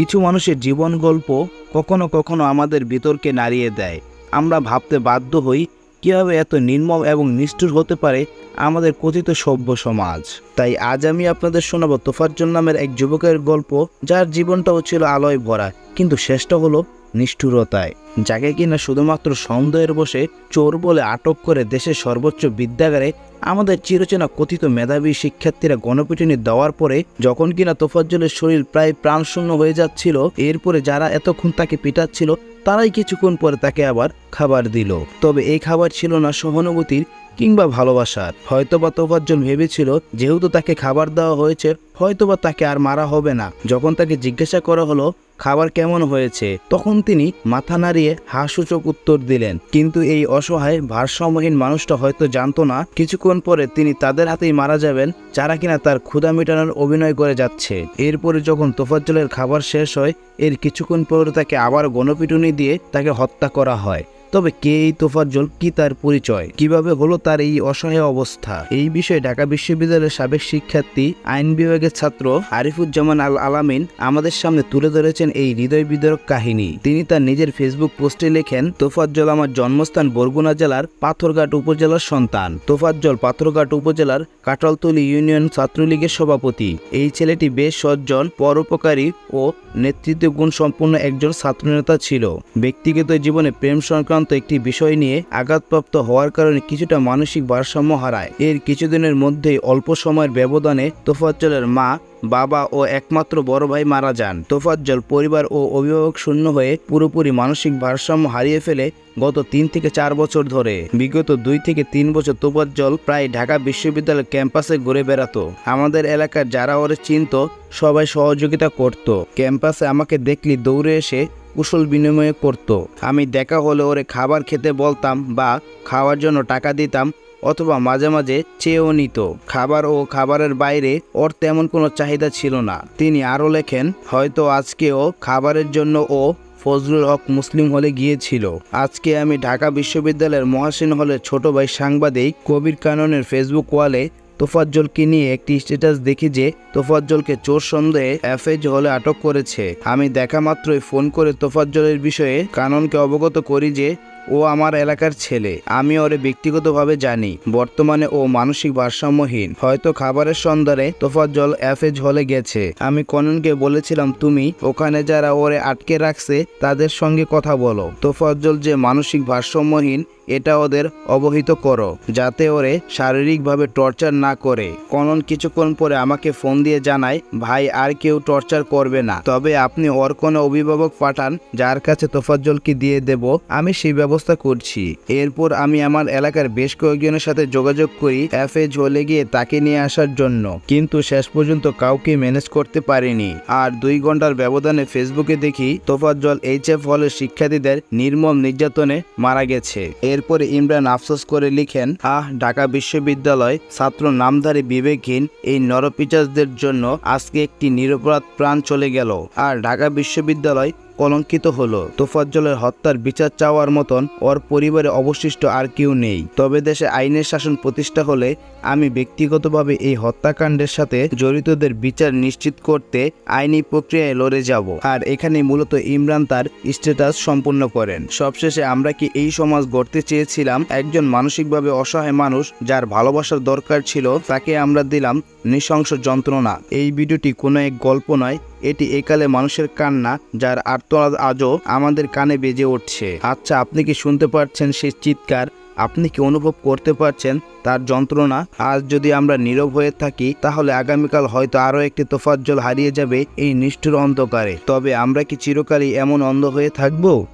কিছু মানুষের জীবন গল্প কখনো কখনো আমাদের বিতর্কে নাড়িয়ে দেয়। আমরা ভাবতে বাধ্য হই, কীভাবে এত নির্মম এবং নিষ্ঠুর হতে পারে আমাদের কথিত সভ্য সমাজ। তাই আজ আমি আপনাদের শোনাবো তোফাজ্জল নামের এক যুবকের গল্প, যার জীবনটাও ছিল আলোয় ভরা, কিন্তু শেষটা হলো নিষ্ঠুরতায়। যাকে কিনা শুধুমাত্র সন্দেহের বসে চোর বলে আটক করে দেশের সর্বোচ্চ বিদ্যাগারে আমাদের চিরচেনা কথিত মেধাবী শিক্ষার্থীরা গণপিটুনি দেওয়ার পরে যখন কিনা তোফাজ্জলের শরীর প্রায় প্রাণশূন্য হয়ে যাচ্ছিল, এরপরে যারা এতক্ষণ তাকে পিটাচ্ছিল, তারাই কিছুক্ষণ পরে তাকে আবার খাবার দিল। তবে এই খাবার ছিল না সহানুভূতির কিংবা ভালোবাসার, হয়তোবা তোফাজ্জল ভেবেছিল যেহেতু তাকে খাবার দেওয়া হয়েছে, হয়তোবা তাকে আর মারা হবে না। যখন তাকে জিজ্ঞাসা করা হলো, খাবার কেমন হয়েছে? তখন তিনি মাথা নাড়িয়ে হাসূচক উত্তর দিলেন, কিন্তু এই অসহায়, ভারসাম্যহীন মানুষটা হয়তো জানতো না। কিছুক্ষণ পরে তিনি তাদের হাতেই মারা যাবেন, যারা কিনা তার ক্ষুধা মেটানোর অভিনয় করে যাচ্ছে। এরপরে যখন তোফাজ্জলের খাবার শেষ হয়, এর কিছুক্ষণ পরে তাকে আবার গণপিটুনি দিয়ে তাকে হত্যা করা হয়। তবে কে এই তোফাজ্জল, কি তার পরিচয়, কীভাবে হলো তার এই অসহায় অবস্থা? এই বিষয়ে ঢাকা বিশ্ববিদ্যালয়ের সাবেক শিক্ষার্থী, আইন বিভাগের ছাত্র আরিফুজ্জামান আল আলামিন আমাদের সামনে তুলে ধরেছেন এই হৃদয় বিদারক কাহিনী। তিনি তার নিজের ফেসবুক পোস্টে লেখেন, তোফাজ্জল আমার জন্মস্থান বরগুনা জেলার পাথরঘাট উপজেলার সন্তান। তোফাজ্জল পাথরঘাট উপজেলার কাটালতলি ইউনিয়ন ছাত্রলীগের সভাপতি। এই ছেলেটি বেশ সজ্জন পরোপকারী ও নেতৃত্ব গুণ সম্পন্ন একজন ছাত্রনেতা ছিল। ব্যক্তিগত জীবনে প্রেম সংক্রান্ত একটি বিষয় নিয়ে আঘাতপ্রাপ্ত হওয়ার কারণে কিছুটা মানসিক ভারসাম্য হারায়। এর কিছুদিনের মধ্যেই অল্প সময়ের ব্যবধানে তোফাজ্জলের মা বাবা ও একমাত্র বড় ভাই মারা যান। তোফাজ্জল পরিবার ও অভিভাবক শূন্য হয়ে পুরোপুরি মানসিক ভারসাম্য হারিয়ে ফেলে গত তিন থেকে চার বছর ধরে। বিগত দুই থেকে তিন বছর তোফাজ্জল প্রায় ঢাকা বিশ্ববিদ্যালয়ের ক্যাম্পাসে ঘুরে বেড়াতো। আমাদের এলাকার যারা ওরে চিনত, সবাই সহযোগিতা করত। ক্যাম্পাসে আমাকে দেখলি দৌড়ে এসে কুশল বিনিময় করত। আমি দেখা হলে ওরে খাবার খেতে বলতাম বা খাওয়ার জন্য টাকা দিতাম অথবা মাঝে মাঝে চেয়েও নিত। খাবার ও খাবারের বাইরে ওর তেমন কোনো চাহিদা ছিল না। তিনি আরও লেখেন, হয়তো আজকেও খাবারের জন্য ও ফজলুল হক মুসলিম হলে গিয়েছিল। আজকে আমি ঢাকা বিশ্ববিদ্যালয়ের মহাসিন হলে ছোট ভাই সাংবাদিক কবির কাননের ফেসবুক ওয়ালে তোফাজ্জলকে নিয়ে একটি স্ট্যাটাস দেখি যে তোফাজ্জলকে চোর সন্দেহে এফএজ হলে আটক করেছে। আমি দেখা মাত্রই ফোন করে তোফাজ্জলের বিষয়ে কাননকে অবগত করি যে ও আমার এলাকার ছেলে। আমি ওরে ব্যক্তিগতভাবে জানি। বর্তমানে ও মানসিক ভারসাম্যহীন। হয়তো খাবারের সন্ধানে তোফাজ্জল এফএজ হলে গেছে। আমি কননকে বলেছিলাম, তুমি ওখানে যারা ওরে আটকে রাখছে, তাদের সঙ্গে কথা বলো। তোফাজ্জল যে মানসিক ভারসাম্যহীন, এটা ওদের অবহিত করো। যাতে ওরে শারীরিকভাবে টর্চার না করে। কনন কিছুক্ষণ পরে আমাকে ফোন দিয়ে জানায়, ভাই, আর কেউ টর্চার করবে না। তবে আপনি ওর কোনো অভিভাবক পাঠান, যার কাছে তোফাজ্জলকে দিয়ে দেব। আমি সেই ব্যবস্থা করছি। এরপর আমি আমার এলাকার বেশ কয়েকজনের সাথে যোগাযোগ করি এফএ ঝলে গিয়ে তাকে নিয়ে আসার জন্য। কিন্তু শেষ পর্যন্ত কাউকে ম্যানেজ করতে পারিনি। আর দুই ঘণ্টার ব্যবধানে ফেসবুকে দেখি তোফাজ্জল এইচ এফ হলের শিক্ষার্থীদের নির্মম নির্যাতনে মারা গেছে। এরপরে ইমরান আফসোস করে লিখেন, আহ, ঢাকা বিশ্ববিদ্যালয় ছাত্র নামধারী বিবেকহীন এই নরপিচাসদের জন্য আজকে একটি নিরপরাধ প্রাণ চলে গেল। আর ঢাকা বিশ্ববিদ্যালয় কলঙ্কিত হলো। তোফাজ্জলের হত্যার বিচার চাওয়ার মতন ওর পরিবারে অবশিষ্ট আর কেউ নেই। তবে দেশে আইনের শাসন প্রতিষ্ঠা হলে আমি ব্যক্তিগতভাবে এই হত্যাকাণ্ডের সাথে জড়িতদের বিচার নিশ্চিত করতে আইনি প্রক্রিয়ায় লড়ে যাব। আর এখানে মূলত ইমরান তার স্ট্যাটাস সম্পূর্ণ করেন। সবশেষে আমরা কি এই সমাজ গড়তে চেয়েছিলাম? একজন মানসিকভাবে অসহায় মানুষ যার ভালোবাসার দরকার ছিল, তাকে আমরা দিলাম নৃশংস যন্ত্রণা। এই ভিডিওটি কোনো এক গল্প নয় এটি একালে মানুষের কান্না, যার আর্তনাদ আজও আমাদের কানে বেজে উঠছে। আচ্ছা আপনি কি শুনতে পাচ্ছেন সেই চিৎকার? আপনি কি অনুভব করতে পারছেন তার যন্ত্রণা? আজ যদি আমরা নীরব হয়ে থাকি, তাহলে আগামীকাল হয়তো আরও একটি তোফাজ্জল হারিয়ে যাবে এই নিষ্ঠুর অন্ধকারে। তবে আমরা কি চিরকালই এমন অন্ধ হয়ে থাকব?